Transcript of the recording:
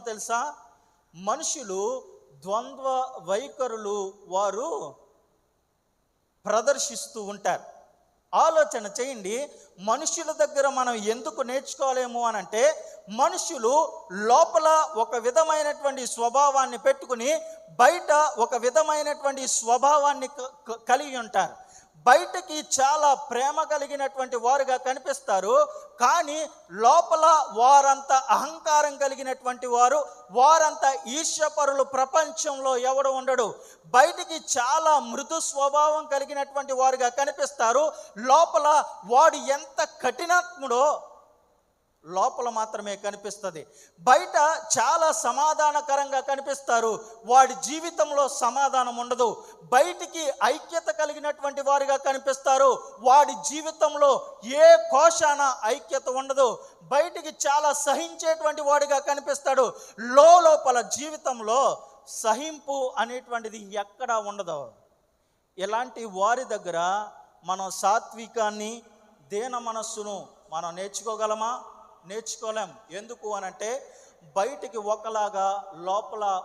తెలుసా? మనుషులు ద్వంద్వ వైఖరులు వారు ప్రదర్శిస్తూ ఉంటారు. ఆలోచన చేయండి మనుషుల దగ్గర మనం ఎందుకు నేర్చుకోలేము అని అంటే మనుషులు లోపల ఒక విధమైనటువంటి స్వభావాన్ని పెట్టుకుని బయట ఒక విధమైనటువంటి స్వభావాన్ని కలిగి ఉంటారు. బయటకి చాలా ప్రేమ కలిగినటువంటి వారుగా కనిపిస్తారు. కానీ లోపల వారంత అహంకారం కలిగినటువంటి వారు వారంత ఈర్ష్యపరులు ప్రపంచంలో ఎవడు ఉండడు. బయటికి చాలా మృదు స్వభావం కలిగినటువంటి వారుగా కనిపిస్తారు. లోపల వాడు ఎంత కఠినాత్ముడో లోపల మాత్రమే కనిపిస్తుంది. బయట చాలా సమాధానకరంగా కనిపిస్తారు. వాడి జీవితంలో సమాధానం ఉండదు. బయటికి ఐక్యత కలిగినటువంటి వారిగా కనిపిస్తారు. వాడి జీవితంలో ఏ కోశాన ఐక్యత ఉండదు. బయటికి చాలా సహించేటువంటి వాడిగా కనిపిస్తాడు. లోపల జీవితంలో సహింపు అనేటువంటిది ఎక్కడా ఉండదు. ఇలాంటి వారి దగ్గర మనం సాత్వికాన్ని దేన మనస్సును మనం నేర్చుకోగలమా? నేర్చుకోలేం. ఎందుకు అనంటే బయటికి ఒకలాగా లోపల